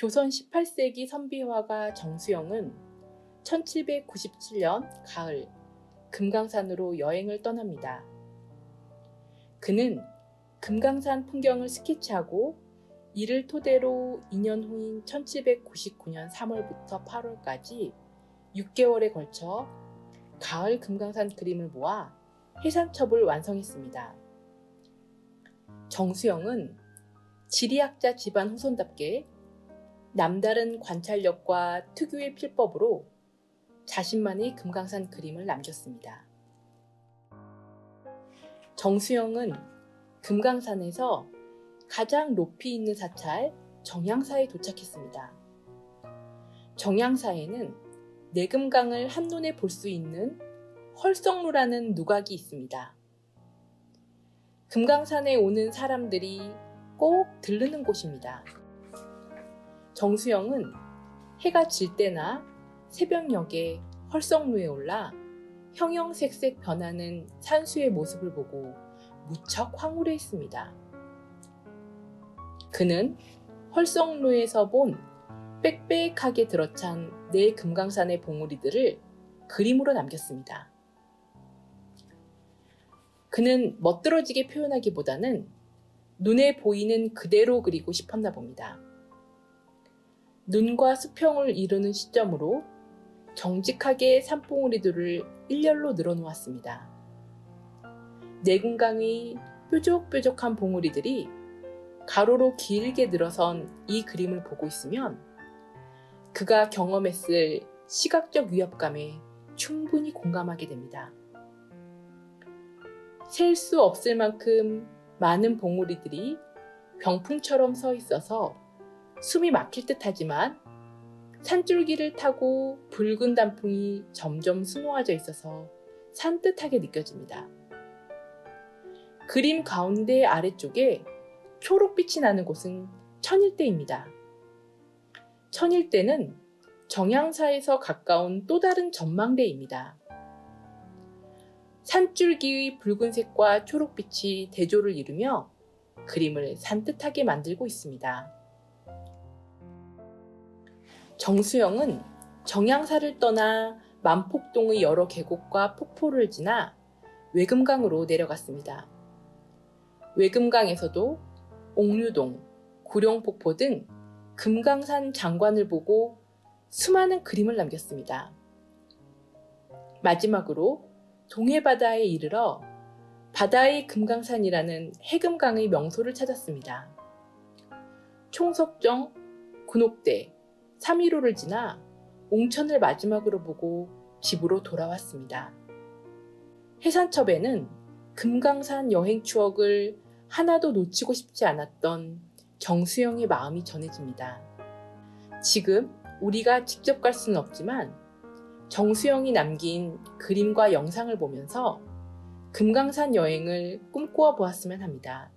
조선 18세기 선비화가 정수영은 1797년 가을 금강산으로 여행을 떠납니다. 그는 금강산 풍경을 스케치하고 이를 토대로 2년 후인 1799년 3월부터 8월까지 6개월에 걸쳐 가을 금강산 그림을 모아 해산첩을 완성했습니다. 정수영은 지리학자 집안 후손답게 남다른 관찰력과 특유의 필법으로 자신만의 금강산 그림을 남겼습니다. 정수영은 금강산에서 가장 높이 있는 사찰 정양사에 도착했습니다. 정양사에는 내금강을 한눈에 볼 수 있는 헐성루라는 누각이 있습니다. 금강산에 오는 사람들이 꼭 들르는 곳입니다. 정수영은 해가 질 때나 새벽녘에 헐성루에 올라 형형색색 변하는 산수의 모습을 보고 무척 황홀해했습니다. 그는 헐성루에서 본 빽빽하게 들어찬 네 금강산의 봉우리들을 그림으로 남겼습니다. 그는 멋들어지게 표현하기보다는 눈에 보이는 그대로 그리고 싶었나 봅니다. 눈과 수평을 이루는 시점으로 정직하게 산봉우리들을 일렬로 늘어놓았습니다. 내군강의 뾰족뾰족한 봉우리들이 가로로 길게 늘어선 이 그림을 보고 있으면 그가 경험했을 시각적 위협감에 충분히 공감하게 됩니다. 셀 수 없을 만큼 많은 봉우리들이 병풍처럼 서 있어서 숨이 막힐 듯 하지만 산줄기를 타고 붉은 단풍이 점점 수놓아져 있어서 산뜻하게 느껴집니다. 그림 가운데 아래쪽에 초록빛이 나는 곳은 천일대입니다. 천일대는 정양사에서 가까운 또 다른 전망대입니다. 산줄기의 붉은색과 초록빛이 대조를 이루며 그림을 산뜻하게 만들고 있습니다. 정수영은 정양사를 떠나 만폭동의 여러 계곡과 폭포를 지나 외금강으로 내려갔습니다. 외금강에서도 옥류동, 구룡폭포 등 금강산 장관을 보고 수많은 그림을 남겼습니다. 마지막으로 동해바다에 이르러 바다의 금강산이라는 해금강의 명소를 찾았습니다. 총석정, 군옥대, 3.15를 지나 옹천을 마지막으로 보고 집으로 돌아왔습니다. 해산첩에는 금강산 여행 추억을 하나도 놓치고 싶지 않았던 정수영의 마음이 전해집니다. 지금 우리가 직접 갈 수는 없지만 정수영이 남긴 그림과 영상을 보면서 금강산 여행을 꿈꾸어 보았으면 합니다.